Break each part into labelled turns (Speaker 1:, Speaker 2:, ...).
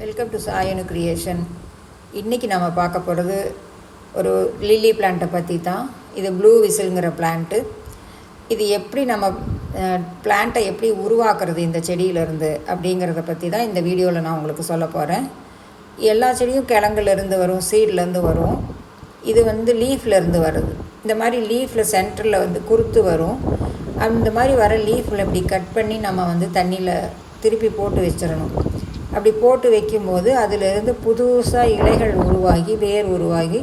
Speaker 1: Welcome to சாயனு creation இன்றைக்கி நம்ம பார்க்க போகிறது ஒரு லில்லி பிளான்ட்டை பற்றி தான் இது ப்ளூ விசில்ங்கிற பிளான்ட்டு இது எப்படி நம்ம பிளான்ட்டை எப்படி உருவாக்குறது இந்த செடியிலேருந்து அப்படிங்கிறத பற்றி தான் இந்த வீடியோவில் நான் உங்களுக்கு சொல்ல போகிறேன் எல்லா செடியும் கிழங்குலேருந்து வரும் சீட்லேருந்து வரும். இது வந்து லீஃப்லேருந்து வருது. இந்த மாதிரி லீஃபில் சென்டரில் வந்து குறுத்து வரும். அந்த மாதிரி வர லீஃபில் இப்படி கட் பண்ணி நம்ம வந்து தண்ணியில் திருப்பி போட்டு வச்சிடணும். அப்படி போட்டு வைக்கும்போது அதிலிருந்து புதுசாக இலைகள் உருவாகி வேர் உருவாகி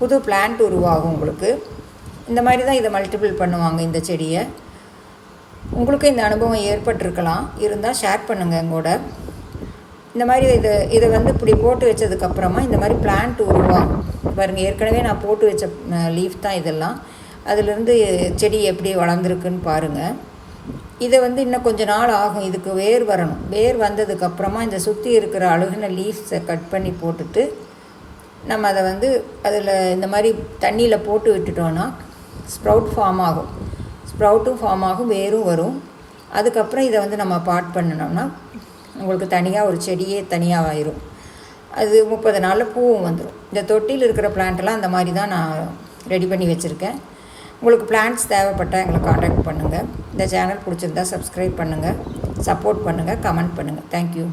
Speaker 1: புது பிளான்ட் உருவாகும் உங்களுக்கு. இந்த மாதிரி தான் இதை மல்டிபிள் பண்ணுவாங்க இந்த செடியை. உங்களுக்கு இந்த அனுபவம் ஏற்பட்டிருக்கலாம். இருந்தால் ஷேர் பண்ணுங்கள் எங்கூட. இந்த மாதிரி இதை இதை வந்து இப்படி போட்டு வச்சதுக்கப்புறமா இந்த மாதிரி பிளான்ட் உருவாகும் பாருங்கள் ஏற்கனவே நான் போட்டு வச்ச லீஃப் தான் இதெல்லாம். அதிலிருந்து செடி எப்படி வளர்ந்துருக்குன்னு பாருங்கள் இதை வந்து இன்னும் கொஞ்ச நாள் ஆகும் இதுக்கு வேர் வரணும். வேர் வந்ததுக்கப்புறமா இந்த சுற்றி இருக்கிற அழுகின லீஃப்ஸை கட் பண்ணி போட்டுட்டு நம்ம அதை வந்து அதில் இந்த மாதிரி தண்ணியில் போட்டு விட்டுட்டோன்னா ஸ்ப்ரவுட் ஃபார்ம் ஆகும். ஸ்ப்ரவுட்டும் ஃபார்ம் ஆகும் வேரும் வரும். அதுக்கப்புறம் இதை வந்து நம்ம பாட் பண்ணினோம்னா உங்களுக்கு தனியாக ஒரு செடியே தனியாக ஆயிரும் அது முப்பது நாளில் பூவும் வந்துடும் இந்த தொட்டியில் இருக்கிற பிளான்ட்டெல்லாம் அந்த மாதிரி தான் நான் ரெடி பண்ணி வச்சுருக்கேன். உங்களுக்கு பிளான்ஸ் தேவைப்பட்டால் எங்களை காண்டாக்ட் பண்ணுங்கள் இந்த சேனல் பிடிச்சிருந்தா சப்ஸ்கிரைப் பண்ணுங்கள் சப்போர்ட் பண்ணுங்கள் கமெண்ட் பண்ணுங்கள் தேங்க்யூ